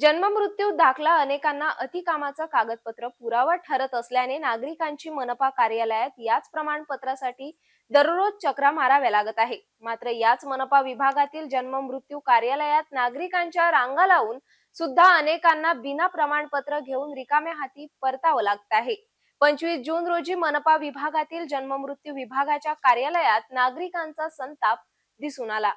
जन्ममृत्यू दाखला अनेकांना अतिकामाचं कागदपत्र पुरावा ठरत असल्याने नागरिकांची मनपा कार्यालयात याच प्रमाणपत्रासाठी दररोज चक्रा माराव्या लागत आहे. मात्र याच मनपा विभागातील जन्ममृत्यू कार्यालयात नागरिकांच्या रांगा लावून सुद्धा अनेकांना बिना प्रमाणपत्र घेऊन रिकाम्या हाती परतावं लागत आहे. पंचवीस जून रोजी मनपा विभागातील जन्ममृत्यू विभागाच्या कार्यालयात नागरिकांचा संताप दिसून आला.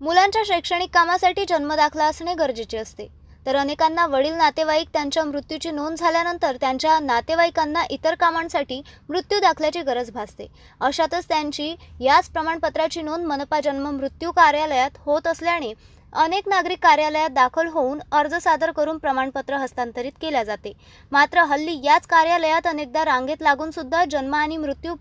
मुलांच्या शैक्षणिक कामासाठी जन्मदाखला असणे गरजेचे असते. तर अनेकांना वडील नातेवाईक त्यांच्या मृत्यूची नोंद झाल्यानंतर त्यांच्या नातेवाईकांना इतर कामांसाठी मृत्यू दाखल्याची गरज भासते. अशातच त्यांची याच प्रमाणपत्राची नोंद मनपा जन्म मृत्यू कार्यालयात होत असल्याने अनेक नागरिक कार्यालयात दाखल होऊन अर्ज सादर करून प्रमाणपत्र हस्तांतरित केल्या जाते. मात्र हल्ली याच कार्यालयात अनेकदा रांगेत लागून सुद्धा जन्म आणि मृत्यू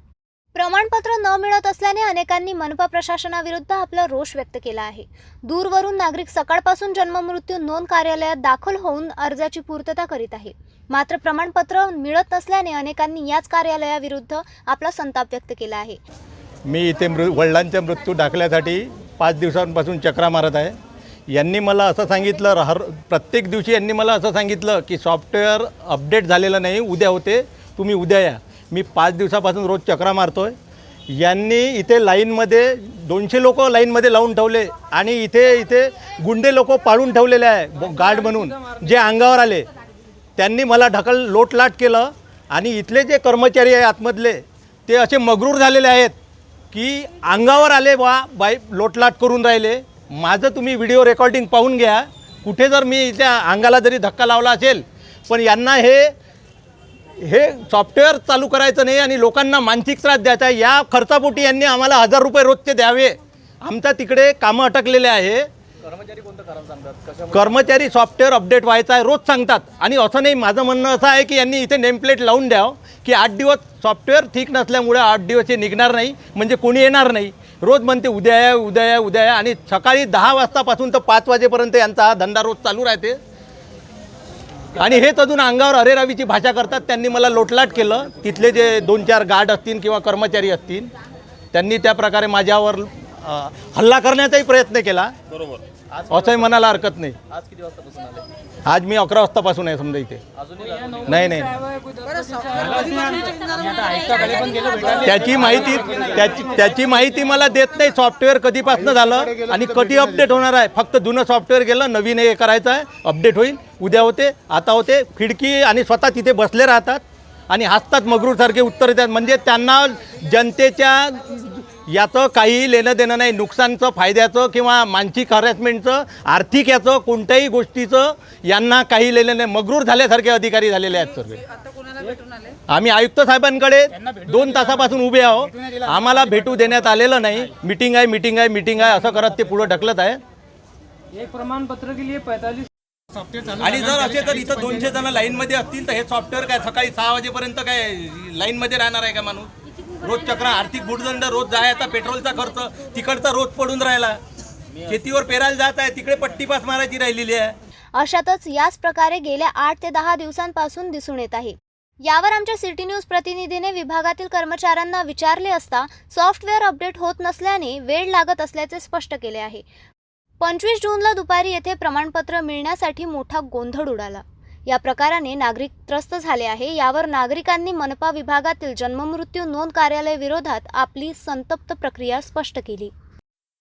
प्रमाणपत्र न मिळत असल्याने अनेकांनी मनपा प्रशासनाविरुद्ध आपला रोष व्यक्त केला आहे. दूरवरून नागरिक सकाळपासून जन्ममृत्यू नोंद कार्यालयात दाखल होऊन अर्जाची पूर्तता करीत आहे. मात्र प्रमाणपत्र मिळत नसल्याने अनेकांनी याच कार्यालयाविरुद्ध आपला संताप व्यक्त केला आहे. मी इथे मृ वडिलांच्या मृत्यू दाखल्यासाठी पाच दिवसांपासून चक्रा मारत आहे. यांनी मला असं सांगितलं हर प्रत्येक दिवशी यांनी मला असं सांगितलं की सॉफ्टवेअर अपडेट झालेलं नाही उद्या होते तुम्ही उद्या या. मी पाच दिवसापासून रोज चक्रा मारतो आहे यांनी इथे लाईनमध्ये दोनशे लोक लाईनमध्ये लावून ठेवले आणि इथे इथे गुंडे लोक पाळून ठेवलेले आहे गार्ड म्हणून जे अंगावर आले. त्यांनी मला ढकल लोटलाट केलं आणि इथले जे कर्मचारी आहे आतमधले ते असे मगरूर झालेले आहेत की अंगावर आले बा बाई लोटलाट करून राहिले. माझं तुम्ही व्हिडिओ रेकॉर्डिंग पाहून घ्या. कुठे जर मी इथे अंगाला जरी धक्का लावला असेल पण यांना हे हे सॉफ्टवेअर चालू करायचं नाही आणि लोकांना मानसिक त्रास द्यायचा आहे. या खर्चापोटी यांनी आम्हाला हजार रुपये रोजचे द्यावे. आमच्या तिकडे कामं अटकलेले आहे. कर्मचारी सॉफ्टवेअर अपडेट व्हायचा आहे रोज सांगतात. आणि असं नाही माझं म्हणणं असं आहे की यांनी इथे नेमप्लेट लावून द्यावं की आठ दिवस सॉफ्टवेअर ठीक नसल्यामुळे आठ दिवस हे निघणार नाही म्हणजे कोणी येणार नाही. रोज म्हणते उद्या या उद्या या उद्या या. आणि सकाळी दहा वाजतापासून तर पाच वाजेपर्यंत यांचा हा धंदा रोज चालू राहते. आणि हेच अजून अंगावर अरेरावीची भाषा करतात. त्यांनी मला लोटलाट केलं. तिथले जे दोन चार गार्ड असतील किंवा कर्मचारी असतील त्यांनी त्या प्रकारे माझ्यावर हल्ला करण्याचाही प्रयत्न केला. बरोबर. असंही म्हणायला हरकत नाही. आज किती वाजतापासून आले? आज मी अकरा वाजतापासून आहे समजा इथे. नाही. नाही. नाही त्याची माहिती त्याची त्याची माहिती मला देत नाही. सॉफ्टवेअर कधीपासून झालं आणि कधी अपडेट होणार आहे? फक्त जुनं सॉफ्टवेअर गेलं नवीन हे करायचं आहे. अपडेट होईल. उद्या होते आता होते. खिडकी आणि स्वतः तिथे बसले राहतात आणि हसतात मगरूरसारखे उत्तर देतात. म्हणजे त्यांना जनतेच्या याचं काही लेणं देणं नाही. नुकसानचं फायद्याचं किंवा मानसिक हॅरेसमेंटचं आर्थिक याचं कोणत्याही गोष्टीचं यांना काही लेणं नाही. मगरूर झाल्यासारखे अधिकारी झालेले आहेत सर्व आम्ही आयुक्त साहेबांकडे दोन तासापासून उभे आहो आम्हाला भेटू देण्यात आलेलं नाही. मिटिंग आहे मिटिंग आहे मिटिंग आहे. असं करत ते पुढं ढकलत आहे. एक प्रमाण पत्र के लिए पैंतालीस आणि जर असे जर इथं दोनशे जण लाईनमध्ये असतील तर हे सॉफ्टवेअर काय सकाळी सहा वाजेपर्यंत काय लाईनमध्ये राहणार आहे का माणूस? रोज चक्र आर्थिक बुडदंड रोज जायचा पेट्रोलचा खर्च तिकडचा रोज पडून राहिला. शेतीवर पेरायला जात आहे तिकडे पट्टीपास मारायची राहिलेली आहे. अशातच याच प्रकारे गेल्या आठ ते दहा दिवसांपासून दिसून येत आहे. यावर आमच्या सिटी न्यूज प्रतिनिधीने विभागातील कर्मचाऱ्यांना विचारले असता सॉफ्टवेअर अपडेट होत नसल्याने वेळ लागत असल्याचे स्पष्ट केले आहे. पंचवीस जूनला दुपारी येथे प्रमाणपत्र मिळण्यासाठी मोठा गोंधळ उडाला. या प्रकाराने नागरिक त्रस्त झाले आहे. यावर नागरिकांनी मनपा विभागातील जन्ममृत्यू नोंद कार्यालय विरोधात आपली संतप्त प्रक्रिया स्पष्ट केली.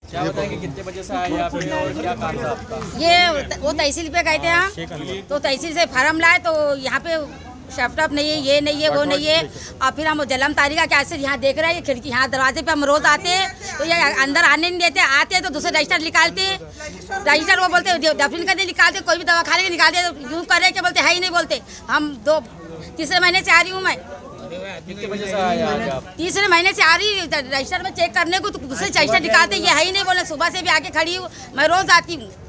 क्या बताएंगे कितने बजे से आए यहाँ पे और क्या काम था आपका? ये वो तहसील पे गए थे हम। तो तहसील से फार्म लाए तो यहाँ पे शैपटॉप नहीं है ये नहीं है वो नहीं है। और फिर हम जलम तारी का कैसे यहाँ देख रहे हैं खिड़की, यहाँ दरवाजे पे हम रोज आते हैं तो ये अंदर आने नहीं देते, आते हैं तो दूसरे रजिस्टर निकालते हैं। रजिस्टर वो बोलते डफिन करके निकालते कोई भी दवा खाने के निकालते तो यूँ करे के बोलते है, ही नहीं, बोलते हम दो, तीसरे महीने से आ रही हूँ मैं। तीसरे महीने से आ रही रजिस्टर में चेक करने को तो दूसरे रजिस्टर निकालते ये है ही नहीं बोले सुबह से भी आके खड़ी हूँ, मैं रोज आती हूँ।